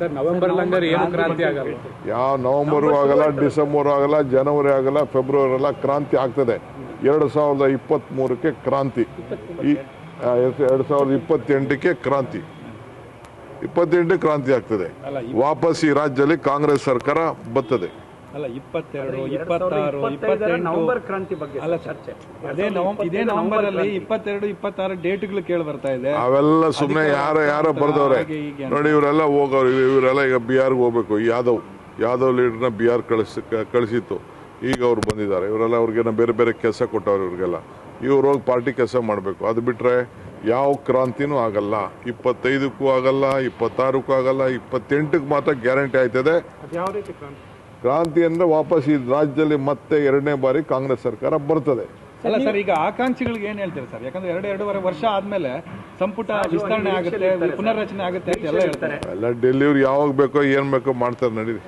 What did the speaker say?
Sir November ಹಂಗಾರೆ ಏನು ಕ್ರಾಂತಿ ಆಗಲ್ಲ. ಯಾವ ನವೆಂಬರು ಆಗಲ್ಲ ಡಿಸೆಂಬರ್ ಆಗಲ್ಲ ಜನವರಿ ಆಗಲ್ಲ ಫೆಬ್ರವರಿ ಅಲ್ಲ ಕ್ರಾಂತಿ ಆಗ್ತದೆ. ಎರಡು ಸಾವಿರದ ಇಪ್ಪತ್ತ್ಮೂರಕ್ಕೆ ಕ್ರಾಂತಿ. ಈ ಎರಡು ಸಾವಿರದ ಇಪ್ಪತ್ತೆಂಟಕ್ಕೆ ಕ್ರಾಂತಿ. ಇಪ್ಪತ್ತೆಂಟಕ್ಕೆ ಕ್ರಾಂತಿ ಆಗ್ತದೆ. ವಾಪಸ್ ಈ ರಾಜ್ಯದಲ್ಲಿ ಕಾಂಗ್ರೆಸ್ ಸರ್ಕಾರ ಬರ್ತದೆ. ಅಲ್ಲ ಇಪ್ಪತ್ತೆರಡು ಇಪ್ಪತ್ತಾರು ಇಪ್ಪತ್ತೆಂಟು. ನವೆಂಬರ್ ಕ್ರಾಂತಿ ಬಗ್ಗೆ ಅಲ್ಲ ಚರ್ಚೆ. ಅದೇ ನವಂಬರ್ ಇದೇ ನವೆಂಬರ್ ಅಲ್ಲಿ ಇಪ್ಪತ್ತೆರಡು ಇಪ್ಪತ್ತಾರು ಡೇಟ್ಗಳು ಕೇಳಿ ಬರ್ತಾ ಇದೆ. ಅವೆಲ್ಲ ಸುಮ್ಮನೆ ಯಾರೋ ಯಾರೋ ಬರ್ದವ್ರೆ. ನೋಡಿ ಇವರೆಲ್ಲ ಹೋಗೋರು ಇವರೆಲ್ಲ ಈಗ ಬಿಹಾರ್ಗೆ ಹೋಗ್ಬೇಕು. ಯಾದವ್ ಯಾದವ್ ಲೀಡರ್ನ ಬಿಹಾರ್ ಕಳಿಸ್ ಕಳಿಸಿತ್ತು. ಈಗ ಅವ್ರು ಬಂದಿದ್ದಾರೆ. ಇವರೆಲ್ಲ ಅವ್ರಿಗೆ ಬೇರೆ ಬೇರೆ ಕೆಲಸ ಕೊಟ್ಟವ್ರು ಇವ್ರಿಗೆಲ್ಲ. ಇವ್ರು ಹೋಗಿ ಪಾರ್ಟಿ ಕೆಲಸ ಮಾಡಬೇಕು. ಅದು ಬಿಟ್ಟರೆ ಯಾವ ಕ್ರಾಂತಿನೂ ಆಗಲ್ಲ. ಇಪ್ಪತ್ತೈದಕ್ಕೂ ಆಗಲ್ಲ ಇಪ್ಪತ್ತಾರಕ್ಕೂ ಆಗಲ್ಲ ಇಪ್ಪತ್ತೆಂಟಕ್ಕೆ ಮಾತ್ರ ಗ್ಯಾರಂಟಿ ಆಯ್ತದೆ ಯಾವ ರೀತಿ ಕ್ರಾಂತಿ? ಕ್ರಾಂತಿ ಅಂದ್ರೆ ವಾಪಸ್ ಈ ರಾಜ್ಯದಲ್ಲಿ ಮತ್ತೆ ಎರಡನೇ ಬಾರಿ ಕಾಂಗ್ರೆಸ್ ಸರ್ಕಾರ ಬರ್ತದೆ. ಅಲ್ಲ ಸರ್ ಈಗ ಆಕಾಂಕ್ಷಿಗಳಿಗೆ ಏನ್ ಹೇಳ್ತೀರಿ ಸರ್? ಯಾಕಂದ್ರೆ ಎರಡು ಎರಡೂವರೆ ವರ್ಷ ಆದ್ಮೇಲೆ ಸಂಪುಟ ವಿಸ್ತರಣೆ ಆಗುತ್ತೆ ಪುನರ್ರಚನೆ ಆಗುತ್ತೆ ಅಂತ ಎಲ್ಲ ಹೇಳ್ತಾರೆ ಎಲ್ಲ ಡೆಲಿವರಿ ಯಾವಾಗ ಬೇಕೋ ಏನ್ ಬೇಕೋ ಮಾಡ್ತಾರೆ ನಡೀರಿ.